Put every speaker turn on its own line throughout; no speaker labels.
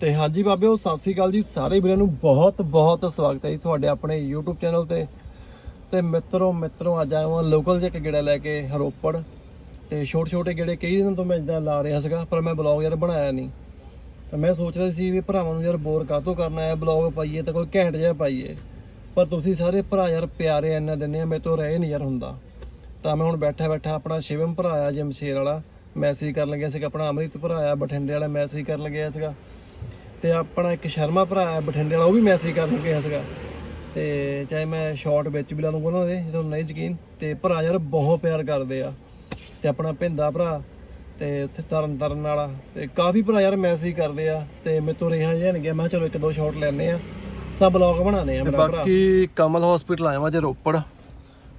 ਤੇ ਹਾਂਜੀ ਬਾਬਿਓ ਸਤਿ ਸ੍ਰੀ ਅਕਾਲ ਜੀ ਸਾਰੇ ਵੀਰਾਂ ਨੂੰ ਬਹੁਤ ਬਹੁਤ ਸਵਾਗਤ ਹੈ ਜੀ ਤੁਹਾਡੇ ਆਪਣੇ YouTube ਚੈਨਲ ਤੇ। ਤੇ ਮਿੱਤਰੋ ਮਿੱਤਰੋ, ਅੱਜ ਆਇਆ ਹਾਂ ਲੋਕਲ ਜਿਹਾ ਇੱਕ ਗੇੜਾ ਲੈ ਕੇ ਹਰੋਪੜ। ਤੇ ਛੋਟੇ ਛੋਟੇ ਗੇੜੇ ਕਈ ਦਿਨਾਂ ਤੋਂ ਮੈਂ ਇਦਾਂ ਲਾ ਰਿਹਾ ਸੀਗਾ, ਪਰ ਮੈਂ ਬਲੌਗ ਯਾਰ ਬਣਾਇਆ ਨਹੀਂ। ਤਾਂ ਮੈਂ ਸੋਚ ਰਿਹਾ ਸੀ ਵੀ ਭਰਾਵਾਂ ਨੂੰ ਯਾਰ ਬੋਰ ਕਾਹਤੋਂ ਕਰਨਾ ਹੈ ਬਲੌਗ ਪਾਈਏ ਤਾਂ ਕੋਈ ਘੈਂਟ ਜਿਹਾ ਪਾਈਏ। ਪਰ ਤੁਸੀਂ ਸਾਰੇ ਭਰਾ ਯਾਰ ਪਿਆਰੇ ਇੰਨਾ ਦਿੰਦੇ ਆ, ਮੇਰੇ ਤੋਂ ਰਹਿ ਨਹੀਂ ਯਾਰ ਹੁੰਦਾ। ਤਾਂ ਮੈਂ ਹੁਣ ਬੈਠਾ ਬੈਠਾ ਆਪਣਾ ਸ਼ਿਵਮ ਭਰਾ ਆ ਜਮਸ਼ੇਰ ਵਾਲਾ। ਮੈਸੇਜ ਕਰਨ ਲੱਗਿਆ ਸੀਗਾ, ਆਪਣਾ ਅਮਰਿਤ ਭਰਾ ਆ, ਬਠਿੰਡੇ ਵਾਲਾ ਮੈਸੇਜ ਕਰਨ ਲੱਗਿਆ ਸੀਗਾ। ਤੇ ਆਪਣਾ ਇੱਕ ਸ਼ਰਮਾ ਭਰਾ ਹੈ ਬਠਿੰਡੇ ਵਾਲਾ ਉਹ ਵੀ ਮੈਸੇਜ ਕਰਨ ਗਿਆ ਸੀਗਾ। ਤੇ ਚਾਹੇ ਮੈਂ ਸ਼ਾਰਟ ਵਿੱਚ ਵੀ ਲਾ ਦੂੰਗਾ ਉਹਨਾਂ ਦੇ ਜੇ ਤੁਹਾਨੂੰ ਨਹੀਂ ਯਕੀਨ ਤੇ ਭਰਾ ਯਾਰ ਬਹੁਤ ਪਿਆਰ ਕਰਦੇ ਆ। ਤੇ ਆਪਣਾ ਭਿੰਦਾ ਭਰਾ ਤੇ ਉੱਥੇ ਤਰਨ ਤਰਨ ਵਾਲਾ ਤੇ ਕਾਫੀ ਭਰਾ ਯਾਰ ਮੈਸੇਜ ਕਰਦੇ ਆ ਤੇ ਮੇਰੇ ਤੋਂ ਰਿਹਾ ਜਿਹਾ ਨਹੀਂ ਗਿਆ। ਮੈਂ ਚਲੋ ਇੱਕ ਦੋ ਸ਼ਾਟ ਲੈਣੇ ਆ ਤਾਂ ਬਲੌਗ ਬਣਾਣੇ ਆ ਮੇਰਾ ਭਰਾ। ਬਾਕੀ ਕਮਲ ਹਸਪੀਟਲ ਆਇਆ ਵਾਂ ਜੇ ਰੋਪੜ।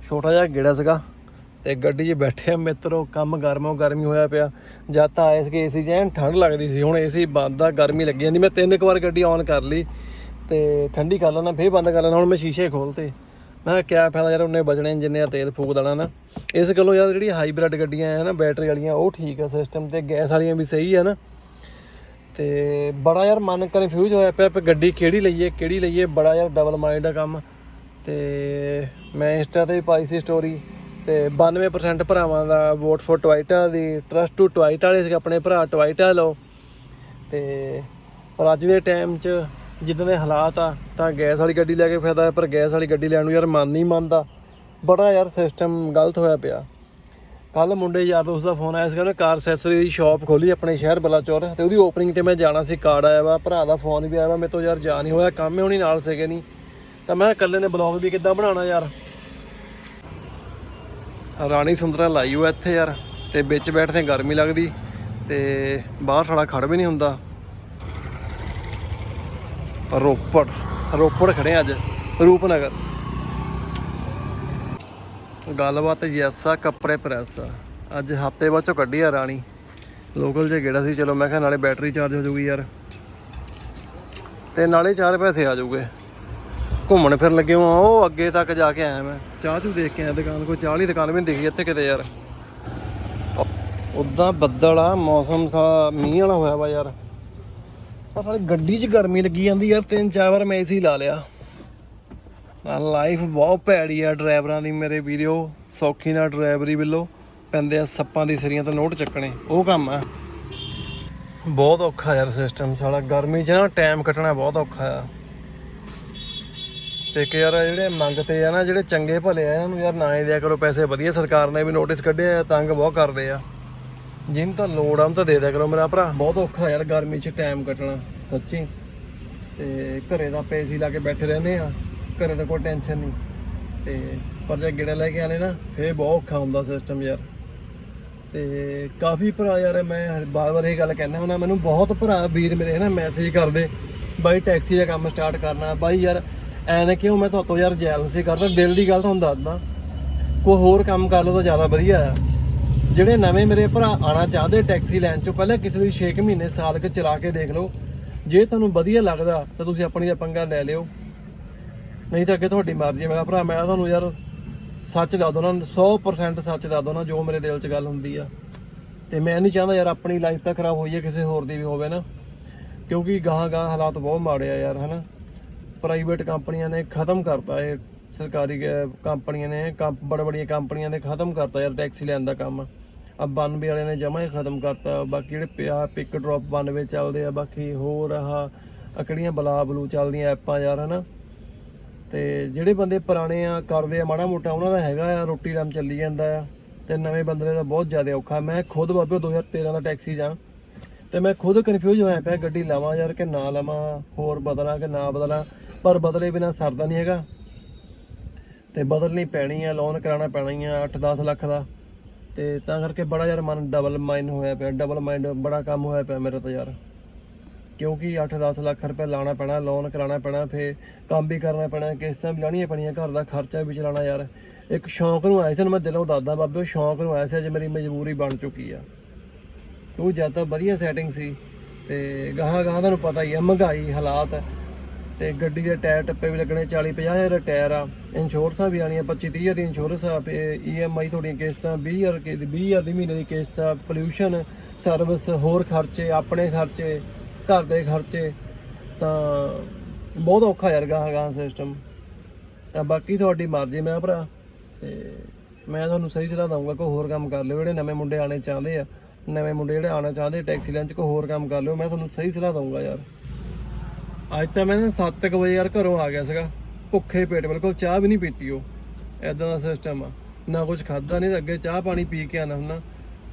ਛੋਟਾ ਜਿਹਾ ਗੇੜਾ ਸੀਗਾ। ਤੇ ਗੱਡੀ 'ਚ ਬੈਠੇ ਆ ਮਿੱਤਰੋ, ਕੰਮ ਗਰਮੋ ਗਰਮੀ ਹੋਇਆ ਪਿਆ। ਜਦ ਤਾਂ ਆਏ ਸੀਗੇ ਏਸੀ 'ਚ ਐਨ ਠੰਡ ਲੱਗਦੀ ਸੀ, ਹੁਣ ਏਸੀ ਬੰਦ ਆ, ਗਰਮੀ ਲੱਗੀ ਜਾਂਦੀ। ਮੈਂ ਤਿੰਨ ਕੁ ਵਾਰ ਗੱਡੀ ਔਨ ਕਰ ਲਈ ਤੇ ਠੰਡੀ ਕਰ ਲੈਣਾ ਫੇਰ ਬੰਦ ਕਰ ਲੈਣਾ ਹੁਣ ਮੈਂ ਸ਼ੀਸ਼ੇ ਖੋਲਤੇ। ਮੈਂ ਕਿਹਾ, ਕਿਆ ਫਾਇਦਾ ਯਾਰ, ਉਹਨੇ ਬਚਣੇ ਜਿੰਨੇ ਆ, ਤੇਲ ਫੂਕ ਦੇਣਾ ਨਾ। ਇਸ ਗੱਲੋਂ ਯਾਰ ਜਿਹੜੀ ਹਾਈਬ੍ਰਿਡ ਗੱਡੀਆਂ ਆ ਨਾ ਬੈਟਰੀ ਵਾਲੀਆਂ, ਉਹ ਠੀਕ ਆ ਸਿਸਟਮ ਤੇ ਗੈਸ ਵਾਲੀਆਂ ਵੀ ਸਹੀ ਆ ਨਾ। ਤੇ ਬੜਾ ਯਾਰ ਮਨ ਕਨਫਿਊਜ਼ ਹੋਇਆ ਪਿਆ ਵੀ ਗੱਡੀ ਕਿਹੜੀ ਲਈਏ ਕਿਹੜੀ ਲਈਏ, ਬੜਾ ਯਾਰ ਡਬਲ ਮਾਈਂਡ ਆ ਕੰਮ। ਤੇ ਮੈਂ ਇੰਸਟਾ ਤੇ ਵੀ ਪਾਈ ਸੀ ਸਟੋਰੀ ਤੇ 92% ਭਰਾਵਾਂ ਦਾ ਵੋਟ ਫੋਰ ਟਵਾਈਟਾ ਦੀ ਟਰਸਟ ਟੂ ਟਵਾਈਟਾ ਵਾਲੇ ਸੀ ਆਪਣੇ ਭਰਾ ਟਵਾਈਟਾ ਲਓ ਤੇ ਪਰ ਅੱਜ ਦੇ ਟਾਈਮ 'ਚ ਜਿੱਦਾਂ ਦੇ ਹਾਲਾਤ ਆ, ਤਾਂ ਗੈਸ ਵਾਲੀ ਗੱਡੀ ਲੈ ਕੇ ਫਾਇਦਾ ਹੈ, ਪਰ ਗੈਸ ਵਾਲੀ ਗੱਡੀ ਲੈਣ ਨੂੰ ਯਾਰ ਮਨ ਨਹੀਂ ਮੰਨਦਾ। ਬੜਾ ਯਾਰ ਸਿਸਟਮ ਗਲਤ ਹੋਇਆ ਪਿਆ। ਕੱਲ ਮੁੰਡੇ ਯਾਰ ਦੋਸਤ ਦਾ ਫੋਨ ਆਇਆ ਸੀ ਕਹਿੰਦਾ ਕਾਰ ਅਸੈਸਰੀ ਦੀ ਸ਼ਾਪ ਖੋਲੀ ਆਪਣੇ ਸ਼ਹਿਰ ਬਲਾਚੌਰ, ਤੇ ਉਹਦੀ ਓਪਨਿੰਗ ਤੇ ਮੈਂ ਜਾਣਾ ਸੀ ਕਾਰਡ ਆਇਆ ਵਾ, ਭਰਾ ਦਾ ਫੋਨ ਵੀ ਆਇਆ ਵਾ, ਮੇਰੇ ਤੋਂ ਯਾਰ ਜਾ ਨਹੀਂ ਹੋਇਆ, ਕੰਮ ਹੀ ਹੋਣੀ ਨਾਲ ਸੀਗੇ ਨਹੀਂ ਤਾਂ ਮੈਂ ਇਕੱਲੇ ਨੇ ਬਲੌਗ ਵੀ ਕਿੱਦਾਂ ਬਣਾਉਣਾ ਯਾਰ? ਰਾਣੀ ਸੁੰਦਰਾ ਲਾਈ ਹੋਇਆ ਇੱਥੇ ਯਾਰ, ਤੇ ਵਿੱਚ ਬੈਠਦੇ ਗਰਮੀ ਲੱਗਦੀ, ਤੇ ਬਾਹਰ ਸਾਡਾ ਖੜ ਵੀ ਨਹੀਂ ਹੁੰਦਾ। ਰੋਪੜ ਰੋਪੜ ਖੜੇ ਅੱਜ, ਰੂਪਨਗਰ। ਗੱਲਬਾਤ ਜੈਸਾ ਕੱਪੜੇ ਪ੍ਰੈਸ। ਆ ਅੱਜ ਹਫ਼ਤੇ ਬਾਅਦ ਚੋਂ ਕੱਢੀ ਆ ਰਾਣੀ। ਲੋਕਲ ਜੇ ਗੇੜਾ ਸੀ, ਚਲੋ ਮੈਂ ਕਿਹਾ ਨਾਲੇ ਬੈਟਰੀ ਚਾਰਜ ਹੋ ਜਾਊਗੀ ਯਾਰ। ਤੇ ਨਾਲੇ ਚਾਰ ਪੈਸੇ ਆ ਜੂਗੇ। ਘੁੰਮਣ ਫਿਰਨ ਲੱਗੇ ਹਾਂ ਉਹ ਅੱਗੇ ਤੱਕ ਜਾ ਕੇ ਆਇਆ ਮੈਂ। ਚਾਹ ਚੂ ਦੇਖ ਕੇ ਆਇਆ ਦੁਕਾਨ ਕੋਈ ਚਾਹ ਵਾਲੀ ਦੁਕਾਨ ਵੀ ਨਹੀਂ ਦਿਖੀ ਇੱਥੇ ਕਿਤੇ ਯਾਰ। ਉਦਾਂ ਬੱਦਲ ਆ ਮੌਸਮ ਸਾ ਮੀਂਹ ਵਾਲਾ ਹੋਇਆ ਵਾ ਯਾਰ। ਪਰ ਸਾਲੀ ਗੱਡੀ 'ਚ ਗਰਮੀ ਲੱਗੀ ਜਾਂਦੀ ਯਾਰ ਤਿੰਨ ਚਾਰ ਵਾਰ ਮੈਂ ਏਸੀ ਲਾ ਲਿਆ। ਆ ਲਾਈਫ ਬਹੁਤ ਭੈੜੀ ਆ ਡਰਾਈਵਰਾਂ ਦੀ ਮੇਰੇ ਵੀਡੀਓ ਸੌਖੀ ਨਾਲ ਡਰਾਈਵਰੀ ਵੱਲੋਂ ਪੈਂਦੇ ਆ ਸੱਪਾਂ ਦੀ ਸਰੀਆਂ ਤੋਂ ਨੋਟ ਚੱਕਣੇ ਉਹ ਕੰਮ ਆ। ਬਹੁਤ ਔਖਾ ਯਾਰ ਸਿਸਟਮ ਸਾਲਾ ਗਰਮੀ 'ਚ ਨਾ ਟਾਈਮ ਕੱਟਣਾ ਬਹੁਤ ਔਖਾ ਆ। ਤੇ ਕਿ ਯਾਰ ਜਿਹੜੇ ਮੰਗਤੇ ਆ ਨਾ, ਜਿਹੜੇ ਚੰਗੇ ਭਲੇ ਆ, ਇਹਨਾਂ ਨੂੰ ਯਾਰ ਨਾ ਹੀ ਦਿਆ ਕਰੋ ਪੈਸੇ। ਵਧੀਆ ਸਰਕਾਰ ਨੇ ਵੀ ਨੋਟਿਸ ਕੱਢਿਆ ਆ, ਤੰਗ ਬਹੁਤ ਕਰਦੇ ਆ। ਜਿਹਨੂੰ ਤਾਂ ਲੋੜ ਆ, ਉਹਨੂੰ ਤਾਂ ਦੇ ਦਿਆ ਕਰੋ ਮੇਰਾ ਭਰਾ। ਬਹੁਤ ਔਖਾ ਯਾਰ ਗਰਮੀ 'ਚ ਟਾਈਮ ਕੱਟਣਾ, ਸੱਚੀ। ਤੇ ਘਰੇ ਦਾ ਪੇਸੀ ਲਾ ਕੇ ਬੈਠੇ ਰਹਿੰਦੇ ਆ, ਘਰੇ ਦਾ ਕੋਈ ਟੈਨਸ਼ਨ ਨਹੀਂ। ਤੇ ਪਰ ਜੇ ਗਿੜਾ ਲੈ ਕੇ ਆਲੇ ਨਾ, ਫੇਰ ਬਹੁਤ ਔਖਾ ਹੁੰਦਾ ਸਿਸਟਮ ਯਾਰ। ਤੇ ਕਾਫੀ ਭਰਾ ਯਾਰ, ਮੈਂ ਹਰ- ਬਾਰ-ਬਾਰ ਇਹ ਗੱਲ ਕਹਿੰਦਾ ਹੁੰਦਾ, ਮੈਨੂੰ ਬਹੁਤ ਭਰਾ ਵੀਰ ਮੇਰੇ ਨਾ ਮੈਸੇਜ ਕਰਦੇ, ਬਾਈ ਟੈਕਸੀ ਦਾ ਕੰਮ ਸਟਾਰਟ ਕਰਨਾ, ਬਾਈ ਯਾਰ ਐ ਨਾ ਕਿਉਂ ਮੈਂ ਤੁਹਾਤੋਂ ਯਾਰ ਜੈਲਸੀ ਕਰਦਾ, ਦਿਲ ਦੀ ਗੱਲ ਤੁਹਾਨੂੰ ਦੱਸਦਾ। ਕੋਈ ਹੋਰ ਕੰਮ ਕਰ ਲਓ ਤਾਂ ਜ਼ਿਆਦਾ ਵਧੀਆ ਆ ਜਿਹੜੇ ਨਵੇਂ ਮੇਰੇ ਭਰਾ ਆਣਾ ਚਾਹਦੇ ਟੈਕਸੀ ਲੈਣ ਚੋਂ, ਪਹਿਲਾਂ ਕਿਸੇ ਦੀ 6 ਮਹੀਨੇ ਸਾਲ ਕੁ ਚਲਾ ਕੇ ਦੇਖ ਲਓ। ਜੇ ਤੁਹਾਨੂੰ ਵਧੀਆ ਲੱਗਦਾ ਤਾਂ ਤੁਸੀਂ ਆਪਣੀ ਦਾ ਪੰਗਾ ਲੈ ਲਿਓ। ਨਹੀਂ ਤਾਂ ਅੱਗੇ ਤੁਹਾਡੀ ਮਰਜ਼ੀ ਹੈ ਮੇਰਾ ਭਰਾ, ਮੈਂ ਤੁਹਾਨੂੰ ਯਾਰ ਸੱਚ ਦੱਸ ਦੋ ਨਾ 100% ਸੱਚ ਦੱਸ ਦੋ ਨਾ ਜੋ ਮੇਰੇ ਦਿਲ 'ਚ ਗੱਲ ਹੁੰਦੀ ਆ। ਤੇ ਮੈਂ ਨਹੀਂ ਚਾਹੁੰਦਾ ਯਾਰ ਆਪਣੀ ਲਾਈਫ ਤਾਂ ਖਰਾਬ ਹੋਈ ਹੈ, ਕਿਸੇ ਹੋਰ ਦੀ ਵੀ ਹੋਵੇ ਨਾ। ਕਿਉਂਕਿ ਗਾਹਾਂ ਗਾਹਾਂ ਹਾਲਾਤ ਬਹੁਤ ਮਾੜੇ ਆ ਯਾਰ, ਹਨਾ? ਪ੍ਰਾਈਵੇਟ ਕੰਪਨੀਆਂ ਨੇ ਖਤਮ ਕਰਤਾ ਇਹ, ਸਰਕਾਰੀ ਕ- ਕੰਪਨੀਆਂ ਨੇ, ਕੰਪ, ਬੜ ਬੜੀਆਂ ਕੰਪਨੀਆਂ ਨੇ ਖਤਮ ਕਰਤਾ ਯਾਰ ਟੈਕਸੀ ਲੈਣ ਦਾ ਕੰਮ। ਆ 92 ਵਾਲਿਆਂ ਨੇ ਜਮਾ ਹੀ ਖਤਮ ਕਰਤਾ, ਬਾਕੀ ਜਿਹੜੇ ਪਿਆ ਪਿਕ ਡ੍ਰੌਪ 92 ਚੱਲਦੇ ਆ, ਬਾਕੀ ਹੋਰ ਆਹ ਅਕੜੀਆਂ ਬਲਾ ਬਲੂ ਚੱਲਦੀਆਂ ਐਪਾਂ ਯਾਰ, ਹਨਾ? ਤੇ ਜਿਹੜੇ ਬੰਦੇ ਪੁਰਾਣੇ ਆ, ਕਰਦੇ ਆ, ਮਾੜਾ ਮੋਟਾ, ਉਹਨਾਂ ਦਾ ਹੈਗਾ ਆ, ਰੋਟੀ ਰਾਮ ਚੱਲੀ ਜਾਂਦਾ ਆ, ਤੇ ਨਵੇਂ ਬੰਦੇ ਦਾ ਬਹੁਤ ਜ਼ਿਆਦਾ ਔਖਾ। ਮੈਂ ਖੁਦ ਬਾਬੇ 2013 ਦਾ ਟੈਕਸੀ ਜਾਂ ਤੇ ਮੈਂ ਖੁਦ ਕਨਫਿਊਜ਼ ਹੋਇਆ ਪਿਆ, ਗੱਡੀ ਲਾਵਾਂ ਯਾਰ ਕਿ ਨਾ ਲਵਾਂ, ਹੋਰ ਬਦਲਾਂ ਕਿ ਨਾ ਬਦਲਾਂ। ਪਰ ਬਦਲੇ ਬਿਨਾ ਸਰਦਾ ਨਹੀਂ ਹੈਗਾ। ਤੇ ਬਦਲਣੀ ਪੈਣੀ ਆ ਲੋਨ ਕਰਾਉਣਾ ਪੈਣਾ ਹੀ ਆ 8-10 ਲੱਖ ਦਾ। ਤੇ ਤਾਂ ਕਰਕੇ ਬੜਾ ਯਾਰ ਮਨ ਡਬਲ ਮਾਈਂਡ ਹੋਇਆ ਪਿਆ ਡਬਲ ਮਾਈਂਡ ਬੜਾ ਕੰਮ ਹੋਇਆ ਪਿਆ ਮੇਰਾ ਤਾਂ ਯਾਰ। ਕਿਉਂਕਿ 8-10 ਲੱਖ ਰੁਪਏ ਲਾਣਾ ਪੈਣਾ ਲੋਨ ਕਰਾਉਣਾ ਪੈਣਾ ਫੇ ਕੰਮ ਵੀ ਕਰਨਾ ਪੈਣਾ ਕਿਸ਼ਤਾਂ ਵੀ ਲਾਣੀਆਂ ਪੈਣੀਆਂ, ਘਰ ਦਾ ਖਰਚਾ ਵੀ ਚਲਾਉਣਾ ਯਾਰ। ਇੱਕ ਸ਼ੌਂਕ ਨੂੰ ਆਇਆ ਸੀ ਮੈਂ ਦਿਲੋਂ ਦਾਦਾ ਬਾਬੇ, ਸ਼ੌਂਕ ਨੂੰ ਆਇਆ ਸੀ, ਅੱਜ ਮੇਰੀ ਮਜਬੂਰੀ ਬਣ ਚੁੱਕੀ ਆ। ਉਹ ਜਦ ਤਾਂ ਵਧੀਆ ਸੈਟਿੰਗ ਸੀ, ਤੇ ਗਾਹਾਂ ਗਾਹਾਂ ਤੁਹਾਨੂੰ ਪਤਾ ਹੀ ਆ, ਮਹਿੰਗਾਈ ਹਾਲਾਤ ਤੇ ਗੱਡੀ ਦੇ ਟਾਇਰ ਟੱਪੇ ਵੀ ਲੱਗਣੇ 40 50 ਹਜ਼ਾਰ ਦਾ ਟਾਇਰ ਆ। ਇੰਸ਼ੋਰੈਂਸਾਂ ਵੀ ਆਣੀਆਂ 25 30 ਹਜ਼ਾਰ ਦੀ ਇੰਸ਼ੋਰੈਂਸ ਆ ਈਐਮਆਈ ਤੁਹਾਡੀਆਂ ਕਿਸ਼ਤਾਂ 20 ਹਜ਼ਾਰ ਕੇ 20 ਹਜ਼ਾਰ ਦੀ ਮਹੀਨੇ ਦੀ ਕਿਸ਼ਤ ਆ ਪੋਲਿਊਸ਼ਨ ਸਰਵਿਸ ਹੋਰ ਖਰਚੇ, ਆਪਣੇ ਖਰਚੇ, ਘਰ ਦੇ ਖਰਚੇ, ਤਾਂ ਬਹੁਤ ਔਖਾ ਯਾਰ ਗਾਹਾਂ ਸਿਸਟਮ ਤਾਂ ਬਾਕੀ ਤੁਹਾਡੀ ਮਰਜ਼ੀ ਮੈਂ ਭਰਾ, ਤੇ ਮੈਂ ਤੁਹਾਨੂੰ ਸਹੀ ਸਲਾਹ ਦਊਂਗਾ, ਕੋਈ ਹੋਰ ਕੰਮ ਕਰ ਲਿਓ, ਜਿਹੜੇ ਨਵੇਂ ਮੁੰਡੇ ਆਣੇ ਚਾਹੁੰਦੇ ਆ, ਨਵੇਂ ਮੁੰਡੇ ਜਿਹੜੇ ਆਣਾ ਚਾਹੁੰਦੇ ਟੈਕਸੀ ਲੈਣ 'ਚ ਕੋਈ ਹੋਰ ਕੰਮ ਕਰ ਲਿਓ, ਮੈਂ ਤੁਹਾਨੂੰ ਸਹੀ ਸਲਾਹ ਦਊਂਗਾ ਯਾਰ। ਅੱਜ ਤਾਂ ਮੈਂ ਨਾ 7 ਵਜੇ ਯਾਰ ਘਰੋਂ ਆ ਗਿਆ ਸੀਗਾ। ਭੁੱਖੇ ਪੇਟ, ਬਿਲਕੁਲ ਚਾਹ ਵੀ ਨਹੀਂ ਪੀਤੀ ਉਹ। ਐਦਾਂ ਦਾ ਸਿਸਟਮ ਆ। ਨਾ ਕੁਝ ਖਾਦਾ ਨਹੀਂ ਤਾਂ ਅੱਗੇ ਚਾਹ ਪਾਣੀ ਪੀ ਕੇ ਆਣਾ ਹੁੰਦਾ।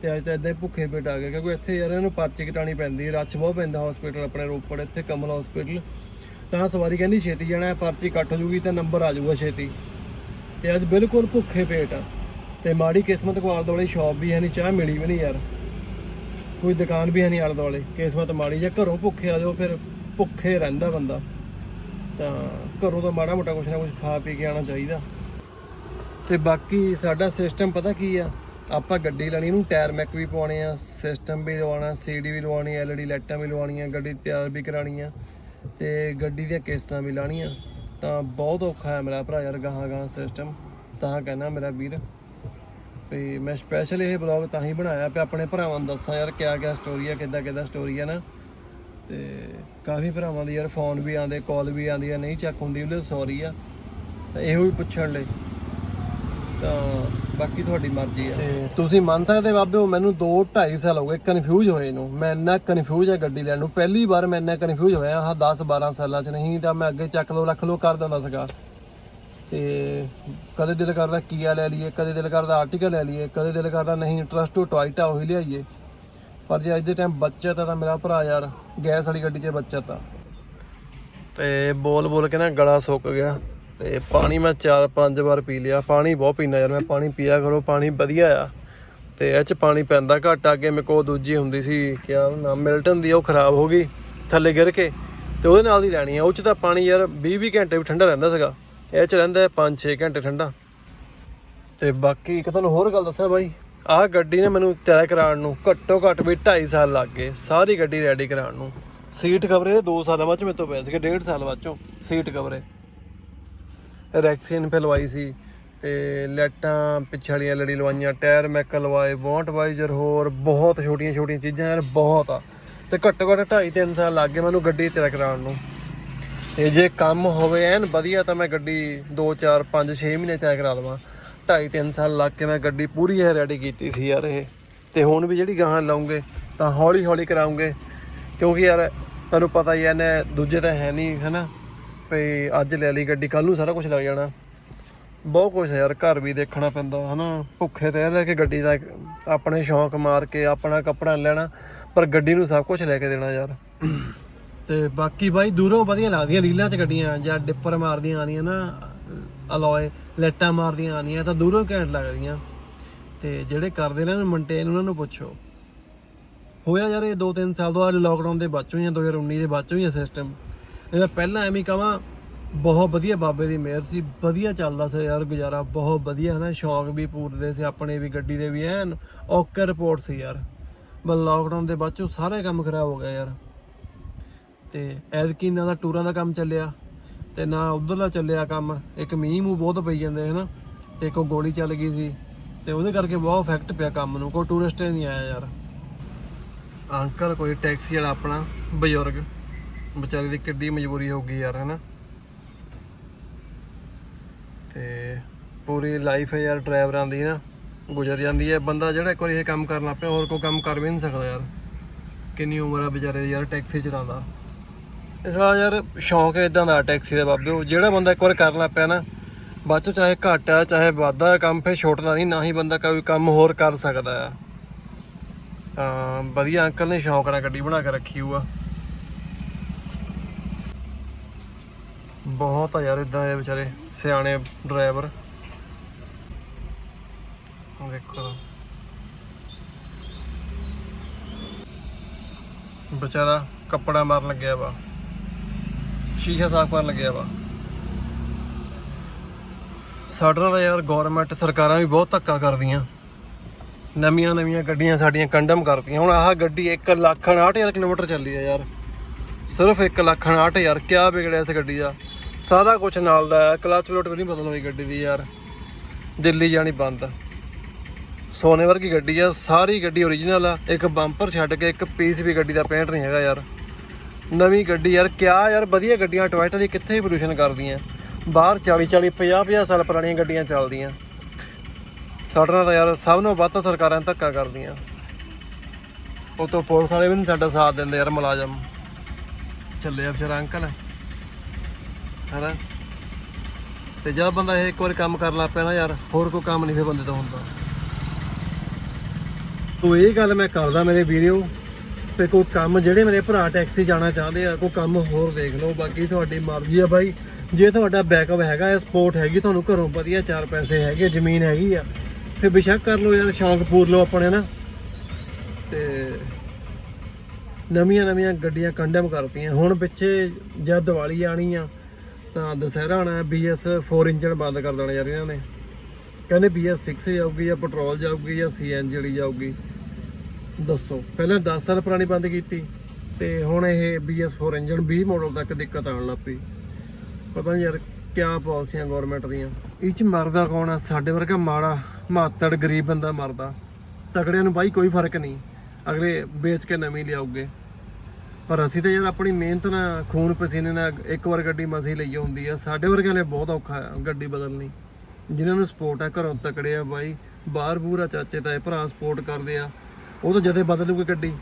ਤੇ ਅੱਜ ਤਾਂ ਇਦਾਂ ਹੀ ਭੁੱਖੇ ਪੇਟ ਆ ਗਿਆ। ਕਿਉਂਕਿ ਇੱਥੇ ਯਾਰ ਇਹਨੂੰ ਪਰਚੀ ਕਟਾਣੀ ਪੈਂਦੀ ਰੱਛ ਬਹੁਤ ਪੈਂਦਾ ਹਸਪੀਟਲ ਆਪਣੇ ਰੋਪੜ, ਇੱਥੇ ਕਮਲ ਹਸਪੀਟਲ ਤਾਂ ਸਵਾਰੀ ਕਹਿੰਦੀ ਛੇਤੀ ਜਾਣਾ ਪਰਚੀ ਕੱਟ ਹੋ ਜੂਗੀ ਤਾਂ ਨੰਬਰ ਆ ਜਾਊਗਾ ਛੇਤੀ। ਤੇ ਅੱਜ ਬਿਲਕੁਲ ਭੁੱਖੇ ਪੇਟ ਆ। ਤੇ ਮਾੜੀ ਕਿਸਮਤ ਕੋਲ ਦੁਆਲੇ ਸ਼ਾਪ ਵੀ ਹੈ ਨਹੀਂ ਚਾਹ ਮਿਲੀ ਵੀ ਨਹੀਂ ਯਾਰ। ਕੋਈ ਦੁਕਾਨ ਵੀ ਹੈ ਨਹੀਂ ਆਲੇ ਦੁਆਲੇ। ਕਿਸਮਤ ਮਾੜੀ ਜੇ ਘਰੋਂ ਭੁੱਖੇ ਆ ਜਾਓ ਫਿਰ। ਭੁੱਖੇ ਰਹਿੰਦਾ ਬੰਦਾ, ਤਾਂ ਘਰੋਂ ਤਾਂ ਮਾੜਾ ਮੋਟਾ ਕੁਛ ਨਾ ਕੁਛ ਖਾ ਪੀ ਕੇ ਆਉਣਾ ਚਾਹੀਦਾ। ਤੇ ਬਾਕੀ ਸਾਡਾ ਸਿਸਟਮ ਪਤਾ ਕੀ ਆ? ਆਪਾਂ ਗੱਡੀ ਲੈਣੀ ਨੂੰ ਟਾਇਰ ਮੈਕ ਵੀ ਪਾਉਣੇ ਆ ਸਿਸਟਮ ਵੀ ਲਵਾਉਣਾ ਸੀਡੀ ਵੀ ਲਵਾਉਣੀ ਐਲਈਡੀ ਲਾਈਟਾਂ ਵੀ ਲਵਾਉਣੀਆਂ, ਗੱਡੀ ਤਿਆਰ ਵੀ ਕਰਾਉਣੀ ਆ, ਤੇ ਗੱਡੀ ਦੀਆਂ ਕਿਸ਼ਤਾਂ ਵੀ ਲਾਣੀਆਂ ਤਾਂ ਬਹੁਤ ਔਖਾ ਹੈ ਮੇਰਾ ਭਰਾ ਯਾਰ ਗਾਹਾਂ ਗਾਹਾਂ ਸਿਸਟਮ ਤਾਂ ਕਹਿੰਦਾ ਮੇਰਾ ਵੀਰ, ਵੀ ਮੈਂ ਸਪੈਸ਼ਲ ਇਹ ਬਲੌਗ ਤਾਂ ਹੀ ਬਣਾਇਆ, ਵੀ ਆਪਣੇ ਭਰਾਵਾਂ ਨੂੰ ਦੱਸਾਂ ਯਾਰ ਕਿਆ ਕਿਆ ਸਟੋਰੀ ਆ, ਕਿੱਦਾਂ ਕਿੱਦਾਂ ਸਟੋਰੀ ਆ ਨਾ। ਤੇ ਕਾਫੀ ਭਰਾਵਾਂ ਦੇ ਯਾਰ ਫੋਨ ਵੀ ਆਉਂਦੇ ਕਾਲ ਵੀ ਆਉਂਦੀ ਆ, ਨਹੀਂ ਚੱਕ ਹੁੰਦੀ, ਉਹਦੇ ਸੌਰੀ ਆ। ਤਾਂ ਇਹੋ ਹੀ ਪੁੱਛਣ ਲਈ। ਤਾਂ ਬਾਕੀ ਤੁਹਾਡੀ ਮਰਜ਼ੀ ਆ। ਤੇ ਤੁਸੀਂ ਮੰਨ ਸਕਦੇ ਬਾਬੇ ਮੈਨੂੰ 2 2.5 ਸਾਲ ਹੋ ਗਏ ਕਨਫਿਊਜ਼ ਹੋਏ ਨੂੰ। ਮੈਂ ਇੰਨਾ ਕਨਫਿਊਜ਼ ਆ ਗੱਡੀ ਲੈਣ ਨੂੰ। ਪਹਿਲੀ ਵਾਰ ਮੈਂ ਇੰਨਾ ਕਨਫਿਊਜ਼ ਹੋਇਆ ਹਾਂ 10 12 ਸਾਲਾਂ ਚ ਨਹੀਂ ਤਾਂ ਮੈਂ ਅੱਗੇ ਚੱਕ ਲੋ ਰੱਖ ਲੋ ਕਰ ਦਿੰਦਾ ਸੀਗਾ। ਤੇ ਕਦੇ ਦਿਲ ਕਰਦਾ ਕੀਆ ਲੈ ਲਈਏ, ਕਦੇ ਦਿਲ ਕਰਦਾ ਆਰਟੀਕਲ ਲੈ ਲਈਏ, ਕਦੇ ਦਿਲ ਕਰਦਾ ਨਹੀਂ ਇੰਟਰਸਟ ਟੂ ਟੋਇਟਾ ਉਹੀ ਲਿਆਈਏ। ਪਰ ਜੇ ਅੱਜ ਦੇ ਟਾਈਮ ਬੱਚਤ ਆ ਤਾਂ ਮੇਰਾ ਭਰਾ ਯਾਰ ਗੈਸ ਵਾਲੀ ਗੱਡੀ 'ਚ ਬੱਚਤ ਆ ਤੇ। ਬੋਲ ਬੋਲ ਕੇ ਨਾ ਗਲਾ ਸੁੱਕ ਗਿਆ ਤੇ ਪਾਣੀ ਮੈਂ 4-5 ਵਾਰ ਪੀ ਲਿਆ। ਪਾਣੀ ਬਹੁਤ ਪੀਣਾ ਯਾਰ, ਮੈਂ ਪਾਣੀ ਪੀਆ ਕਰੋ, ਪਾਣੀ ਵਧੀਆ ਆ। ਤੇ ਇਹ ਚ ਪਾਣੀ ਪੈਂਦਾ ਘੱਟ ਆ ਕੇ ਮੇਰੇ ਕੋਲ ਦੂਜੀ ਹੁੰਦੀ ਸੀ, ਕਿਆ ਨਾਮ, ਮਿਲਟਨ ਦੀ, ਉਹ ਖਰਾਬ ਹੋ ਗਈ ਥੱਲੇ ਗਿਰ ਕੇ। ਤੇ ਉਹਦੇ ਨਾਲ ਦੀ ਲੈਣੀ ਆ, ਉਹ ਚ ਤਾਂ ਪਾਣੀ ਯਾਰ 20-20 ਘੰਟੇ ਵੀ ਠੰਡਾ ਰਹਿੰਦਾ ਸੀਗਾ। ਇਹ ਚ ਰਹਿੰਦਾ 5-6 ਘੰਟੇ ਠੰਡਾ। ਤੇ ਬਾਕੀ ਇੱਕ ਤੁਹਾਨੂੰ ਹੋਰ ਗੱਲ ਦੱਸਾਂ ਬਾਈ ਆਹ ਗੱਡੀ ਨੇ ਮੈਨੂੰ ਤਿਆਰ ਕਰਾਉਣ ਨੂੰ ਘੱਟੋ ਘੱਟ ਵੀ 2.5 ਸਾਲ ਲੱਗ ਗਏ, ਸਾਰੀ ਗੱਡੀ ਰੈਡੀ ਕਰਾਉਣ ਨੂੰ। ਸੀਟ ਕਵਰੇ 2 ਸਾਲਾਂ ਬਾਅਦ ਚ ਮੇਰੇ ਤੋਂ ਪਏ ਸੀਗੇ 1.5 ਸਾਲ ਬਾਅਦ ਚੋਂ ਸੀਟ ਕਵਰੇ ਰੈਕਸੀਨ ਲਵਾਈ ਸੀ ਤੇ ਲਾਈਟਾਂ ਪਿੱਛੇ ਵਾਲੀਆਂ ਲੜੀ ਲਵਾਈਆਂ, ਟਾਇਰ ਮੈਕ ਲਵਾਏ ਬੌਂਟ ਵਾਈਜ਼ਰ ਹੋਰ, ਬਹੁਤ ਛੋਟੀਆਂ ਛੋਟੀਆਂ ਚੀਜ਼ਾਂ ਯਾਰ, ਬਹੁਤ ਆ। ਤੇ ਘੱਟੋ ਘੱਟ 2.5 3 ਸਾਲ ਲੱਗ ਗਏ ਮੈਨੂੰ ਗੱਡੀ ਤਿਆਰ ਕਰਾਉਣ ਨੂੰ। ਤੇ ਜੇ ਕੰਮ ਹੋਵੇ ਐਨ ਵਧੀਆ ਤਾਂ ਮੈਂ ਗੱਡੀ 2 4 5 6 ਮਹੀਨੇ ਤਿਆਰ ਕਰਾ ਲਵਾਂ। 2.5 3 ਸਾਲ ਲੱਗ ਕੇ ਮੈਂ ਗੱਡੀ ਪੂਰੀ ਇਹ ਰੈਡੀ ਕੀਤੀ ਸੀ ਯਾਰ ਇਹ। ਤੇ ਹੁਣ ਵੀ ਜਿਹੜੀ ਗਾਹਾਂ ਲਾਉਂਗੇ, ਤਾਂ ਹੌਲੀ ਹੌਲੀ ਕਰਾਉਂਗੇ। ਕਿਉਂਕਿ ਯਾਰ ਤੁਹਾਨੂੰ ਪਤਾ ਹੀ ਐ ਨੇ ਦੂਜੇ ਤਾਂ ਹੈ ਨਹੀਂ, ਹਨਾ? ਵੀ ਅੱਜ ਲੈ ਲਈ ਗੱਡੀ ਕੱਲ ਨੂੰ ਸਾਰਾ ਕੁਝ ਲੱਗ ਜਾਣਾ। ਬਹੁਤ ਕੁਝ ਯਾਰ, ਘਰ ਵੀ ਦੇਖਣਾ ਪੈਂਦਾ, ਹਨਾ? ਭੁੱਖੇ ਰਹਿ ਰਹਿ ਕੇ ਗੱਡੀ ਦਾ ਆਪਣੇ ਸ਼ੌਂਕ ਮਾਰ ਕੇ, ਆਪਣਾ ਕੱਪੜਾ ਲੈਣਾ, ਪਰ ਗੱਡੀ ਨੂੰ ਸਭ ਕੁਝ ਲੈ ਕੇ ਦੇਣਾ ਯਾਰ। ਤੇ ਬਾਕੀ ਬਾਈ, ਦੂਰੋਂ ਵਧੀਆ ਲੱਗਦੀਆਂ ਰੀਲਾਂ 'ਚ ਗੱਡੀਆਂ, ਜਾਂ ਡਿੱਪਰ ਮਾਰਦੀਆਂ ਆਉਂਦੀਆਂ ਨਾ ਅਲੋਏ, ਲੈਟਾਂ ਮਾਰਦੀਆਂ ਆਉਂਦੀਆਂ ਤਾਂ ਦੂਰੋਂ ਘੈਂਟ ਲੱਗਦੀਆਂ। ਤੇ ਜਿਹੜੇ ਕਰਦੇ ਨੇ ਮੇਨਟੇਨ ਉਹਨਾਂ ਨੂੰ ਪੁੱਛੋ। ਹੋਇਆ ਯਾਰ ਇਹ 2-3 ਸਾਲ ਤੋਂ ਬਾਅਦ ਲੋਕਡਾਊਨ ਦੇ ਬਾਅਦੋਂ ਜਾਂ 2019 ਦੇ ਬਾਅਦੋਂ ਹੀ ਇਹ ਸਿਸਟਮ ਇਹਦਾ ਪਹਿਲਾਂ ਐਵੇਂ ਕਹਾਂ ਬਹੁਤ ਵਧੀਆ ਬਾਬੇ ਦੀ ਮਿਹਰ ਸੀ, ਵਧੀਆ ਚੱਲਦਾ ਸੀ ਯਾਰ ਗੁਜ਼ਾਰਾ, ਬਹੁਤ ਵਧੀਆ ਹੈ ਨਾ, ਸ਼ੌਂਕ ਵੀ ਪੂਰਦੇ ਸੀ, ਆਪਣੇ ਵੀ ਗੱਡੀ ਦੇ ਵੀ ਐਨ ਓਕੇ ਰਿਪੋਰਟ ਸੀ ਯਾਰ। ਬਸ ਲੋਕਡਾਊਨ ਦੇ ਬਾਅਦੋਂ ਸਾਰੇ ਕੰਮ ਖਰਾਬ ਹੋ ਗਏ ਯਾਰ। ਤੇ ਐਤਕੀ ਇਹਨਾਂ ਦਾ ਟੂਰਾਂ ਦਾ ਕੰਮ ਚੱਲਿਆ। ਤੇ ਨਾ ਉਧਰਲਾ ਚੱਲਿਆ ਕੰਮ। ਇੱਕ ਮੀਂਹ ਮੂੰਹ ਬਹੁਤ ਪਈ ਜਾਂਦੇ ਹਨਾ। ਤੇ ਇੱਕ ਉਹ ਗੋਲੀ ਚੱਲ ਗਈ ਸੀ। ਤੇ ਉਹਦੇ ਕਰਕੇ ਬਹੁਤ ਇਫੈਕਟ ਪਿਆ ਕੰਮ ਨੂੰ। ਕੋਈ ਟੂਰਿਸਟ ਨਹੀਂ ਆਇਆ ਯਾਰ। ਅੰਕਲ ਕੋਈ ਟੈਕਸੀ ਵਾਲਾ ਆਪਣਾ, ਬਜ਼ੁਰਗ। ਵਿਚਾਰੇ ਦੀ ਕਿੱਡੀ ਮਜਬੂਰੀ ਹੋ ਗਈ ਯਾਰ, ਹਨਾ। ਤੇ ਪੂਰੀ ਲਾਈਫ ਹੈ ਯਾਰ ਡਰਾਈਵਰਾਂ ਦੀ ਨਾ ਗੁਜ਼ਰ ਜਾਂਦੀ ਹੈ। ਬੰਦਾ ਜਿਹੜਾ ਇੱਕ ਵਾਰੀ ਇਹ ਕੰਮ ਕਰਨਾ ਪਿਆ, ਹੋਰ ਕੋਈ ਕੰਮ ਕਰ ਵੀ ਨਹੀਂ ਸਕਦਾ ਯਾਰ। ਕਿੰਨੀ ਉਮਰ ਆ ਵਿਚਾਰੇ ਦੀ ਯਾਰ ਟੈਕਸੀ ਚਲਾਉਂਦਾ। ਇਸ ਨਾਲ ਯਾਰ ਸ਼ੌਂਕ ਇਦਾਂ ਦਾ ਟੈਕਸੀ ਦਾ ਬਾਬੇ, ਉਹ ਜਿਹੜਾ ਬੰਦਾ ਇੱਕ ਵਾਰ ਕਰਨ ਲੱਗ ਪਿਆ ਨਾ, ਬਾਅਦ ਚੋਂ ਚਾਹੇ ਘੱਟ ਆ, ਚਾਹੇ ਵਾਧਾ ਕੰਮ ਫੇ ਛੁੱਟਦਾ ਨਹੀਂ, ਨਾ ਹੀ ਬੰਦਾ ਕੋਈ ਕੰਮ ਹੋਰ ਕਰ ਸਕਦਾ ਆ। ਤਾਂ ਵਧੀਆ ਅੰਕਲ ਨੇ ਸ਼ੌਂਕ ਨਾਲ ਗੱਡੀ ਬਣਾ ਕੇ ਰੱਖੀ ਹੋਆ ਬਹੁਤ ਆ ਯਾਰ ਇਦਾਂ ਦੇ ਵਿਚਾਰੇ, ਸਿਆਣੇ ਡਰਾਈਵਰ ਦੇਖੋ। ਵਿਚਾਰਾ ਕੱਪੜਾ ਮਾਰਨ ਲੱਗਿਆ ਵਾ। ਸ਼ੀਸ਼ਾ ਸਾਫ਼ ਕਰਨ ਲੱਗਿਆ ਵਾ। ਸਾਡੇ ਨਾਲ ਯਾਰ ਗਵਰਨਮੈਂਟ ਸਰਕਾਰਾਂ ਵੀ ਬਹੁਤ ਧੱਕਾ ਕਰਦੀਆਂ। ਨਵੀਆਂ ਨਵੀਆਂ ਗੱਡੀਆਂ ਸਾਡੀਆਂ ਕੰਡਮ ਕਰਤੀਆਂ। ਹੁਣ ਆਹ ਗੱਡੀ 1 ਲੱਖ 69000 ਕਿਲੋਮੀਟਰ ਚੱਲੀ ਆ ਯਾਰ। ਸਿਰਫ 1 ਲੱਖ 69000 ਕਿਆ ਵਿਗੜਿਆ ਇਸ ਗੱਡੀ ਦਾ। ਸਾਰਾ ਕੁਝ ਨਾਲ ਦਾ ਹੈ। ਕਲਚ ਪਲੇਟ ਵੀ ਨਹੀਂ ਬਦਲ ਹੋਈ ਗੱਡੀ ਦੀ ਯਾਰ। ਦਿੱਲੀ ਜਾਣੀ ਬੰਦ। ਸੋਨੇ ਵਰਗੀ ਗੱਡੀ ਆ। ਸਾਰੀ ਗੱਡੀ ਓਰੀਜਨਲ ਆ। ਇੱਕ ਬੰਪਰ ਛੱਡ ਕੇ ਇੱਕ ਪੀਸ ਵੀ ਗੱਡੀ ਦਾ ਪੇਂਟ ਨਹੀਂ ਹੈਗਾ ਯਾਰ। ਨਵੀਂ ਗੱਡੀ ਯਾਰ, ਕਿਆ ਯਾਰ, ਵਧੀਆ ਗੱਡੀਆਂ, ਟੋਇਟਾ ਦੀ ਕਿੱਥੇ ਪੋਲੂਸ਼ਨ ਕਰਦੀਆਂ। ਬਾਹਰ 40 40 50 50 ਸਾਲ ਪੁਰਾਣੀਆਂ ਗੱਡੀਆਂ ਚੱਲਦੀਆਂ। ਸਾਡੇ ਨਾਲ ਤਾਂ ਯਾਰ, ਸਭ ਨੂੰ ਵੱਧ ਤਾਂ ਸਰਕਾਰਾਂ ਧੱਕਾ ਕਰਦੀਆਂ। ਉਹ ਤੋਂ ਪੁਲਿਸ ਵਾਲੇ ਵੀ ਨਹੀਂ ਸਾਡਾ ਸਾਥ ਦਿੰਦੇ ਯਾਰ, ਮੁਲਾਜ਼ਮ। ਚੱਲਿਆ ਫਿਰ ਅੰਕਲ। ਹੈਨਾ? ਤੇ ਜਦ ਬੰਦਾ ਇਹ ਇੱਕ ਵਾਰ ਕੰਮ ਕਰਨ ਲੱਗ ਪਿਆ ਨਾ ਯਾਰ, ਹੋਰ ਕੋਈ ਕੰਮ ਨਹੀਂ ਫਿਰ ਬੰਦੇ ਤੋਂ ਹੁੰਦਾ। ਤੋ ਇਹ ਗੱਲ ਮੈਂ ਕਰਦਾ ਮੇਰੇ ਵੀਡੀਓ ਤੇ ਕੋਈ ਕੰਮ, ਜਿਹੜੇ ਮੇਰੇ ਭਰਾ ਟੈਕਸੀ ਜਾਣਾ ਚਾਹੁੰਦੇ ਆ, ਕੋਈ ਕੰਮ ਹੋਰ ਦੇਖ ਲਓ। ਬਾਕੀ ਤੁਹਾਡੀ ਮਰਜ਼ੀ ਆ ਬਾਈ। ਜੇ ਤੁਹਾਡਾ ਬੈਕਅਪ ਹੈਗਾ ਹੈ ਸਪੋਰਟ ਹੈਗੀ, ਤੁਹਾਨੂੰ ਘਰੋਂ ਵਧੀਆ ਚਾਰ ਪੈਸੇ ਹੈਗੇ, ਜ਼ਮੀਨ ਹੈਗੀ ਆ, ਫਿਰ ਬਿਸ਼ੱਕ ਕਰ ਲਓ ਯਾਰ, ਸ਼ੌਂਕ ਪੂਰ ਲਓ ਆਪਣੇ ਨਾ। ਤੇ ਨਵੀਆਂ ਨਵੀਆਂ ਗੱਡੀਆਂ ਕੰਡਮ ਕਰਤੀਆਂ। ਹੁਣ ਪਿੱਛੇ ਜਦ ਦੀਵਾਲੀ ਆਣੀ ਆ, ਤਾਂ ਦੁਸਹਿਰਾ ਆਣਾ ਬੀਐਸ 4 ਇੰਜਣ ਬੰਦ ਕਰ ਦੇਣਾ ਯਾਰ ਇਹਨਾਂ ਨੇ। ਕਹਿੰਦੇ ਬੀਐਸ 6 ਜਾਊਗੀ ਜਾਂ ਪੈਟਰੋਲ ਜਾਊਗੀ ਜਾਂ ਸੀਐਨਜੀ ਵਾਲੀ ਜਾਊਗੀ। ਦੱਸੋ। ਪਹਿਲਾਂ 10 ਸਾਲ ਪੁਰਾਣੀ ਬੰਦ ਕੀਤੀ ਤੇ ਹੁਣ ਇਹ ਬੀਐਸ 4 ਇੰਜਨ 20 ਮਾਡਲ ਤੱਕ ਦਿੱਕਤ ਆਉਣ ਲੱਗ ਪਈ। ਪਤਾ ਨਹੀਂ ਯਾਰ ਕਿਆ ਪਾਲਿਸੀਆਂ ਗਵਰਨਮੈਂਟ ਦੀਆਂ। ਇਹ ਚ ਮਰਦਾ ਕੌਣ ਆ? ਸਾਡੇ ਵਰਗਾ ਮਾੜਾ, ਮਾਤੜ, ਗਰੀਬ ਬੰਦਾ ਮਰਦਾ। ਤਕੜਿਆਂ ਨੂੰ ਬਾਈ ਕੋਈ ਫ਼ਰਕ ਨਹੀਂ। ਅਗਲੇ ਵੇਚ ਕੇ ਨਵੀਂ ਲਿਆਉਗੇ। ਪਰ ਅਸੀਂ ਤਾਂ ਯਾਰ ਆਪਣੀ ਮਿਹਨਤ ਨਾਲ ਖੂਨ ਪਸੀਨੇ ਨਾਲ ਇੱਕ ਵਾਰ ਗੱਡੀ ਮਸੀ ਲਈ ਹੁੰਦੀ ਆ। ਸਾਡੇ ਵਰਗਿਆਂ ਲਈ ਬਹੁਤ ਔਖਾ ਗੱਡੀ ਬਦਲਣੀ। ਜਿਨ੍ਹਾਂ ਨੂੰ ਸਪੋਰਟ ਆ, ਘਰੋਂ ਤਕੜਿਆ ਬਾਈ। ਬਾਹਰ ਬੂਰਾ ਚਾਚੇ ਤਾਏ, ਭਰਾ ਸਪੋਰਟ ਕਰਦੇ ਆ। ਉਹ ਤਾਂ ਜਦੇ ਬਦਲੂਗੀ ਗੱਡੀ।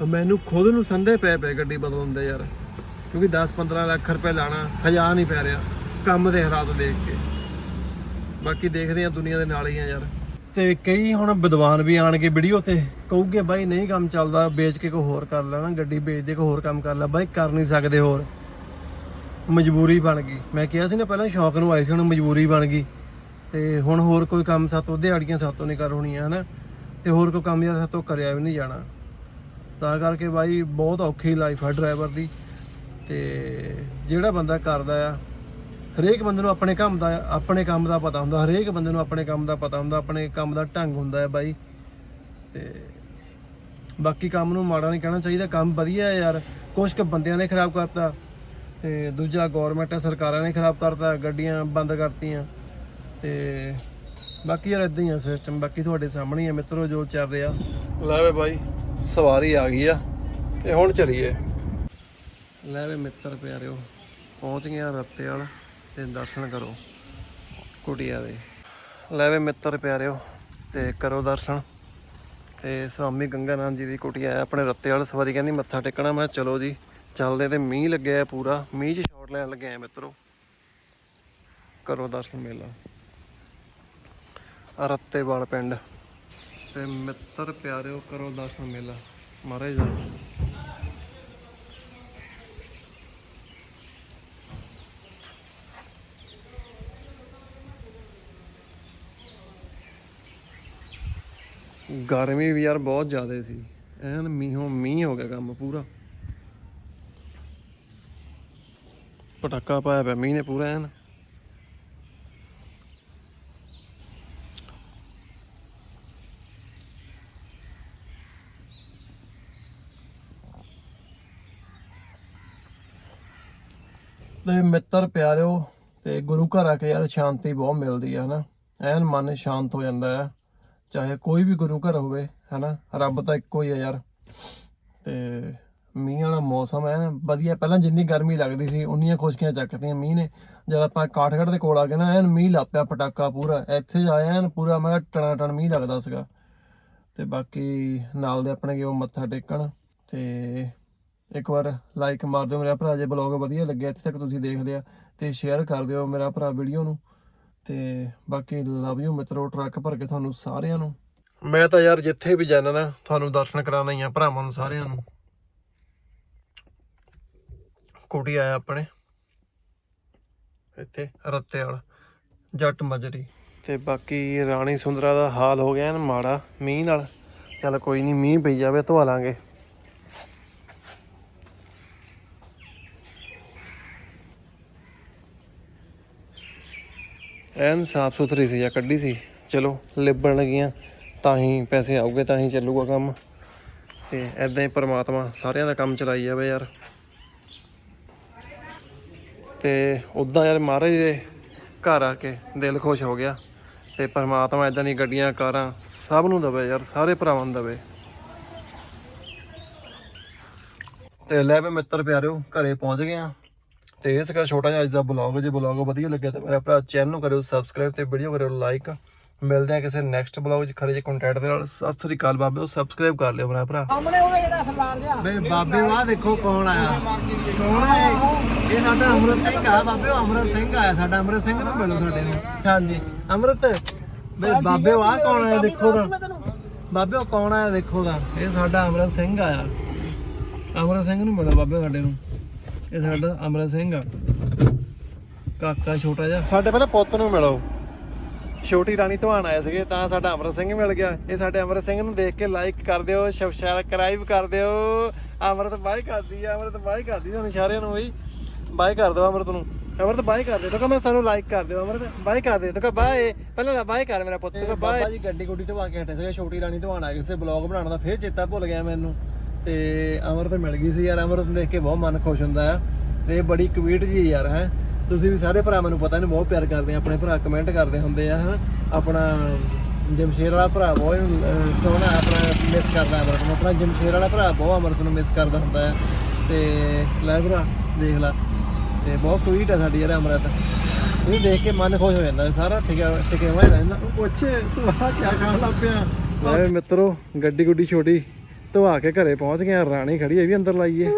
ਪਰ ਮੈਨੂੰ ਖੁਦ ਨੂੰ ਸੰਦੇ ਪੈ ਪਏ ਗੱਡੀ ਬਦਲਣ ਦੇ ਯਾਰ। ਕਿਉਂਕਿ 10-15 ਲੱਖ ਰੁਪਏ ਲਾਣਾ ਹਜਾ ਨਹੀਂ ਪੈ ਰਿਹਾ, ਕੰਮ ਦੇ ਹਾਲਾਤ ਦੇਖ ਕੇ। ਬਾਕੀ ਦੇਖਦੇ ਆ ਦੁਨੀਆ ਦੇ ਨਾਲ ਹੀ ਆ ਯਾਰ। ਤੇ ਕਈ ਹੁਣ ਵਿਦਵਾਨ ਵੀ ਆਣਗੇ ਵੀਡੀਓ ਤੇ ਕਹੂਗੇ, ਬਾਈ ਨਹੀਂ ਕੰਮ ਚੱਲਦਾ, ਵੇਚ ਕੇ ਕੋਈ ਹੋਰ ਕਰ ਲੈਣਾ, ਗੱਡੀ ਵੇਚ ਦੇ, ਕੋਈ ਹੋਰ ਕੰਮ ਕਰ ਲੈ। ਬਾਈ ਕਰ ਨਹੀਂ ਸਕਦੇ ਹੋਰ। ਮਜਬੂਰੀ ਬਣ ਗਈ। ਮੈਂ ਕਿਹਾ ਸੀ ਨਾ ਪਹਿਲਾਂ ਸ਼ੌਕ ਨੂੰ ਆਈ ਸੀ, ਹੁਣ ਮਜਬੂਰੀ ਬਣ ਗਈ। ਤੇ ਹੁਣ ਹੋਰ ਕੋਈ ਕੰਮ ਸਾਤੋਂ ਦਿਹਾੜੀਆਂ ਸਾਤੋਂ ਨਹੀਂ ਕਰ ਹੋਣੀਆਂ, ਹਨਾ? ਤੇ ਹੋਰ ਕੋਈ ਕੰਮ ਯਾਰ ਤੋਂ ਕਰਿਆ ਵੀ ਨਹੀਂ ਜਾਣਾ। ਤਾਂ ਕਰਕੇ ਬਾਈ ਬਹੁਤ ਔਖੀ ਲਾਈਫ ਆ ਡਰਾਈਵਰ ਦੀ। ਤੇ ਜਿਹੜਾ ਬੰਦਾ ਕਰਦਾ ਆ, ਹਰੇਕ ਬੰਦੇ ਨੂੰ ਆਪਣੇ ਕੰਮ ਦਾ, ਆਪਣੇ ਕੰਮ ਦਾ ਪਤਾ ਹੁੰਦਾ, ਹਰੇਕ ਬੰਦੇ ਨੂੰ ਆਪਣੇ ਕੰਮ ਦਾ ਪਤਾ ਹੁੰਦਾ, ਆਪਣੇ ਕੰਮ ਦਾ ਢੰਗ ਹੁੰਦਾ ਹੈ ਬਾਈ। ਤੇ ਬਾਕੀ ਕੰਮ ਨੂੰ ਮਾੜਾ ਨਹੀਂ ਕਹਿਣਾ ਚਾਹੀਦਾ, ਕੰਮ ਵਧੀਆ ਹੈ ਯਾਰ। ਕੁਝ ਕੁ ਬੰਦਿਆਂ ਨੇ ਖਰਾਬ ਕਰਤਾ, ਤੇ ਦੂਜਾ ਗਵਰਨਮੈਂਟ ਸਰਕਾਰਾਂ ਨੇ ਖਰਾਬ ਕਰਤਾ, ਗੱਡੀਆਂ ਬੰਦ ਕਰਤੀਆਂ। ਤੇ ਬਾਕੀ ਯਾਰ ਇਦਾਂ ਹੀ ਆ ਸਿਸਟਮ ਬਾਕੀ ਤੁਹਾਡੇ ਸਾਹਮਣੇ ਹੀ ਆ ਮਿੱਤਰੋ ਜੋ ਚੱਲ ਰਿਹਾ। ਲੈ ਵੇ ਬਾਈ ਸਵਾਰੀ ਆ ਗਈ ਆ ਤੇ ਹੁਣ ਚਲੀਏ। ਲੈ ਵੇ ਮਿੱਤਰ ਪਿਆਰਿਓ ਪਹੁੰਚ ਗਏ ਆ ਰੱਤੇ ਵਾਲ ਤੇ ਦਰਸ਼ਨ ਕਰੋ ਕੁਟੀਆ ਦੇ। ਲੈ ਵੇ ਮਿੱਤਰ ਪਿਆਰਿਓ ਤੇ ਕਰੋ ਦਰਸ਼ਨ। ਤੇ ਸਵਾਮੀ ਗੰਗਾ ਨਾਮ ਜੀ ਦੀ ਕੁਟੀਆ ਆਪਣੇ ਰੱਤੇ ਵਾਲ ਸਵਾਰੀ ਕਹਿੰਦੀ ਮੱਥਾ ਟੇਕਣਾ ਮੈਂ ਚਲੋ ਜੀ ਚੱਲਦੇ ਤੇ ਮੀਂਹ ਲੱਗਿਆ ਪੂਰਾ ਮੀਂਹ 'ਚ ਸ਼ਾਟ ਲੈਣ ਲੱਗੇ ਆ ਮਿੱਤਰੋ। ਕਰੋ ਦਰਸ਼ਨ ਮੇਲਾ। ਰੱਤੇਵਾਲ ਪਿੰਡ। ਤੇ ਮਿੱਤਰ ਪਿਆਰਿਓ, ਕਰੋ ਦਰਸ਼ਨ ਮੇਲਾ। ਮਹਾਰਾਜ ਦਾ। ਗਰਮੀ ਵੀ ਯਾਰ ਬਹੁਤ ਜ਼ਿਆਦਾ ਸੀ। ਐਨ ਮੀਂਹੋਂ ਮੀਂਹ ਹੋ ਗਿਆ ਕੰਮ ਪੂਰਾ। ਪਟਾਕਾ ਪਾਇਆ ਪਿਆ, ਮੀਂਹ ਨੇ ਪੂਰਾ ਐਨ। ਤੇ ਮਿੱਤਰ ਪਿਆਰਿਓ ਤੇ ਗੁਰੂ ਘਰ ਆ ਕੇ ਯਾਰ ਸ਼ਾਂਤੀ ਬਹੁਤ ਮਿਲਦੀ ਆ, ਹਨਾ? ਐਨ ਮਨ ਸ਼ਾਂਤ ਹੋ ਜਾਂਦਾ ਆ। ਚਾਹੇ ਕੋਈ ਵੀ ਗੁਰੂ ਘਰ ਹੋਵੇ, ਹਨਾ? ਰੱਬ ਤਾਂ ਇੱਕੋ ਹੀ ਹੈ ਯਾਰ। ਤੇ ਮੀਂਹ ਵਾਲਾ ਮੌਸਮ ਹੈ ਵਧੀਆ। ਪਹਿਲਾਂ ਜਿੰਨੀ ਗਰਮੀ ਲੱਗਦੀ ਸੀ, ਉਨੀਆਂ ਖੁਸ਼ਕੀਆਂ ਚੱਕਦੀਆਂ ਮੀਂਹ ਨੇ। ਜਦ ਆਪਾਂ ਕਾਠਗੜ੍ਹ ਦੇ ਕੋਲ ਆ ਗਏ ਨਾ, ਐਨ ਮੀਂਹ ਲੱਪਿਆ ਪਟਾਕਾ ਪੂਰਾ। ਇੱਥੇ ਆਇਆ ਐਨ ਪੂਰਾ ਮੈਂ ਕਿਹਾ ਟਣਾ ਟਣ ਮੀਂਹ ਲੱਗਦਾ ਸੀਗਾ। ਤੇ ਬਾਕੀ ਨਾਲ ਦੇ ਆਪਣੇ ਗਏ ਉਹ ਮੱਥਾ ਟੇਕਣ ਤੇ ਇੱਕ ਵਾਰ ਲਾਈਕ ਮਾਰ ਦਿਓ ਮੇਰਾ ਭਰਾ, ਜੇ ਬਲੌਗ ਵਧੀਆ ਲੱਗਿਆ ਇੱਥੇ ਤੱਕ ਤੁਸੀਂ ਦੇਖ ਲਿਆ ਤੇ ਸ਼ੇਅਰ ਕਰ ਦਿਓ ਮੇਰਾ ਭਰਾ ਵੀਡੀਓ ਨੂੰ। ਤੇ ਬਾਕੀ ਲਵ ਯੂ ਮਿੱਤਰੋ ਟਰੱਕ ਭਰ ਕੇ ਤੁਹਾਨੂੰ ਸਾਰਿਆਂ ਨੂੰ। ਮੈਂ ਤਾਂ ਯਾਰ ਜਿੱਥੇ ਵੀ ਜਾਣਾ ਨਾ, ਤੁਹਾਨੂੰ ਦਰਸ਼ਨ ਕਰਾਉਣਾ ਹੀ ਆ ਭਰਾਵਾਂ ਨੂੰ ਸਾਰਿਆਂ ਨੂੰ। ਕੋਟੀ ਆਇਆ ਆਪਣੇ, ਇੱਥੇ ਰੱਤੇ ਵਾਲਾ, ਜੱਟ ਮਜਰੀ। ਤੇ ਬਾਕੀ ਰਾਣੀ ਸੁੰਦਰਾ ਦਾ ਹਾਲ ਹੋ ਗਿਆ ਨਾ ਮਾੜਾ, ਮੀਂਹ ਨਾਲ। ਚੱਲ ਕੋਈ ਨਹੀਂ ਮੀਂਹ ਪਈ ਜਾਵੇ, ਧਵਾ ਲਾਂਗੇ। ਐਨ ਸਾਫ਼ ਸੁਥਰੀ ਸੀ ਜਾਂ ਕੱਢੀ ਸੀ। ਚਲੋ, ਲਿਬਣ ਲੱਗੀਆਂ, ਤਾਂ ਹੀ ਪੈਸੇ ਆਉਗੇ ਤਾਂ ਹੀ ਚੱਲੂਗਾ ਕੰਮ। ਤੇ ਐਦਾਂ ਹੀ ਪ੍ਰਮਾਤਮਾ ਸਾਰਿਆਂ ਦਾ ਕੰਮ ਚਲਾਈ ਜਾਵੇ ਯਾਰ। ਤੇ ਉਦਾਂ ਯਾਰ ਮਹਾਰਾਜ ਦੇ ਘਰ ਆ ਕੇ ਦਿਲ ਖੁਸ਼ ਹੋ ਗਿਆ। ਤੇ ਪਰਮਾਤਮਾ ਐਦਾਂ ਦੀ ਗੱਡੀਆਂ, ਕਾਰਾਂ ਸਭ ਨੂੰ ਦਵੇ ਯਾਰ, ਸਾਰੇ ਭਰਾਵਾਂ ਨੂੰ ਦਵੇ। ਤੇ ਲੈ ਵੀ ਮਿੱਤਰ ਪਿਆਰਿਓ, ਘਰੇ ਪਹੁੰਚ ਗਏ ਆ। ਤੇ ਇਹ ਸੀਗਾ ਛੋਟਾ ਜਿਹਾ ਅੱਜ ਦਾ ਬਲੌਗ ਜੇ ਬਲੌਗ ਵਧੀਆ ਲੱਗਿਆ ਤਾਂ ਮੇਰਾ ਭਰਾ ਚੈਨਲ ਨੂੰ ਕਰਿਓ ਸਬਸਕ੍ਰਾਈਬ ਤੇ ਵੀਡੀਓ ਕਰਿਓ ਲਾਈਕ ਮਿਲਦੇ ਆ ਕਿਸੇ ਨੈਕਸਟ ਬਲੌਗ 'ਚ ਖਰੇ ਜੇ ਕੰਟੈਂਟ ਦੇ ਨਾਲ। ਸਤਿ ਸ੍ਰੀ ਅਕਾਲ ਬਾਬਿਓ ਸਬਸਕ੍ਰਾਈਬ ਕਰ ਲਿਓ ਮੇਰਾ ਭਰਾ।
ਸਾਹਮਣੇ ਉਹ ਜਿਹੜਾ ਸਰਦਾਰ ਜਿਹਾ।
ਬੇ ਬਾਬੇ ਵਾਹ ਦੇਖੋ ਕੌਣ ਆਇਆ। ਕੌਣ ਆਇਆ ਇਹ? ਸਾਡਾ ਅਮਰਤ ਸਿੰਘ ਆ ਬਾਬੇ ਉਹ ਅਮਰਤ ਸਿੰਘ ਆਇਆ। ਸਾਡਾ ਅਮਰਤ ਸਿੰਘ ਨੂੰ ਮਿਲੋ ਸਾਡੇ ਨੂੰ। ਹਾਂਜੀ ਅਮਰਤ। ਬੇ ਬਾਬੇ ਵਾਹ ਕੌਣ ਆਇਆ ਦੇਖੋ ਦਾ ਬਾਬੇ ਉਹ ਕੌਣ ਆਇਆ ਦੇਖੋ ਦਾ ਇਹ ਸਾਡਾ ਅਮਰਤ ਸਿੰਘ ਆਇਆ। ਅਮਰਤ ਸਿੰਘ ਨੂੰ ਮਿਲੋ ਬਾਬੇ ਸਾਡੇ ਨੂੰ। ਇਹ ਸਾਡਾ ਅਮਰਤ ਸਿੰਘ ਆ। ਕਾਕਾ ਛੋਟਾ ਜਿਹਾ। ਸਾਡੇ ਪਹਿਲਾਂ ਪੁੱਤ ਨੂੰ ਮਿਲੋ। ਛੋਟੀ ਰਾਣੀ ਧਵਾਨ ਆਏ ਸੀਗੇ ਤਾਂ ਸਾਡਾ ਅਮਰਤ ਸਿੰਘ ਮਿਲ ਗਿਆ। ਇਹ ਸਾਡੇ ਅਮਰਤ ਸਿੰਘ ਨੂੰ ਦੇਖ ਕੇ ਲਾਈਕ ਕਰ ਦਿਓ ਸਬਸਕ੍ਰਾਈਬ ਕਰ ਦਿਓ। ਅਮਰਤ ਬਾਈ ਕਰਦੀ ਆ ਅਮਰਤ ਬਾਈ ਕਰਦੀ ਤੁਹਾਨੂੰ ਸਾਰਿਆਂ ਨੂੰ ਬਈ ਬਾਈ ਕਰ ਦਿਓ ਅਮਰਤ ਨੂੰ। ਅਮਰਤ ਬਾਈ ਕਰ ਦੇ ਤੋ ਮੈਂ ਸਾਨੂੰ ਲਾਈਕ ਕਰ ਦਿਓ। ਅਮਰਤ ਬਾਈ ਕਰ ਦੇ ਤੋ ਕਹ ਬਾਈ ਪਹਿਲਾਂ ਬਾਈ ਕਰ ਮੇਰਾ ਪੁੱਤ ਤੋ ਬਾਬਾ ਜੀ ਗੱਡੀ ਗੁੱਡੀ ਧਵਾ ਕੇ ਹਟੇ ਸੀਗੇ ਛੋਟੀ ਰਾਣੀ ਧਵਾਨ ਆ ਗਏ ਸੀ ਬਲੌਗ ਬਣਾਉਣ ਦਾ ਫੇਰ ਚੇਤਾ ਭੁੱਲ ਗਿਆ ਮੈਨੂੰ। ਤੇ ਅਮਰਤ ਮਿਲ ਗਈ ਸੀ ਯਾਰ ਅਮਰਤ ਨੂੰ ਦੇਖ ਕੇ ਬਹੁਤ ਮਨ ਖੁਸ਼ ਹੁੰਦਾ ਆ ਤੇ ਬੜੀ ਕਵੀਟ ਜੀ ਯਾਰ ਹੈ। ਤੁਸੀਂ ਵੀ ਸਾਰੇ ਭਰਾ ਮੈਨੂੰ ਪਤਾ ਨਹੀਂ ਬਹੁਤ ਪਿਆਰ ਕਰਦੇ ਆ ਆਪਣੇ ਭਰਾ ਕਮੈਂਟ ਕਰਦੇ ਹੁੰਦੇ ਆ ਹਨਾ ਆਪਣਾ ਜਮਸ਼ੇਰ ਵਾਲਾ ਭਰਾ ਬਹੁਤ ਸੋਹਣਾ ਆਪਣਾ ਮਿਸ ਕਰਦਾ ਅਮਰਤ ਨੂੰ। ਆਪਣਾ ਜਮਸ਼ੇਰ ਵਾਲਾ ਭਰਾ ਬਹੁਤ ਅਮਰਤ ਨੂੰ ਮਿਸ ਕਰਦਾ ਹੁੰਦਾ ਆ। ਤੇ ਲੈ ਭਰਾ ਦੇਖ ਲੈ। ਤੇ ਬਹੁਤ ਕਵੀਟ ਆ ਸਾਡੀ ਯਾਰ ਅਮਰਤ। ਇਹ ਦੇਖ ਕੇ ਮਨ ਖੁਸ਼ ਹੋ ਜਾਂਦਾ ਸਾਰਾ ਟਿਕਿਆ ਟਿਕਿਆ ਹੋਇਆ ਰਹਿੰਦਾ ਪੁੱਛੇ ਤੂੰ ਆ ਕੀ ਖਾਣ ਲੱਗ ਪਿਆ? ਲੈ ਮਿੱਤਰੋ ਗੱਡੀ ਗੁੱਡੀ ਛੋਟੀ। ਧਵਾ ਕੇ ਘਰੇ ਪਹੁੰਚ ਗਏ ਆ ਰਾਣੀ ਖੜੀ ਹੈ ਵੀ ਅੰਦਰ ਲਾਈਏ।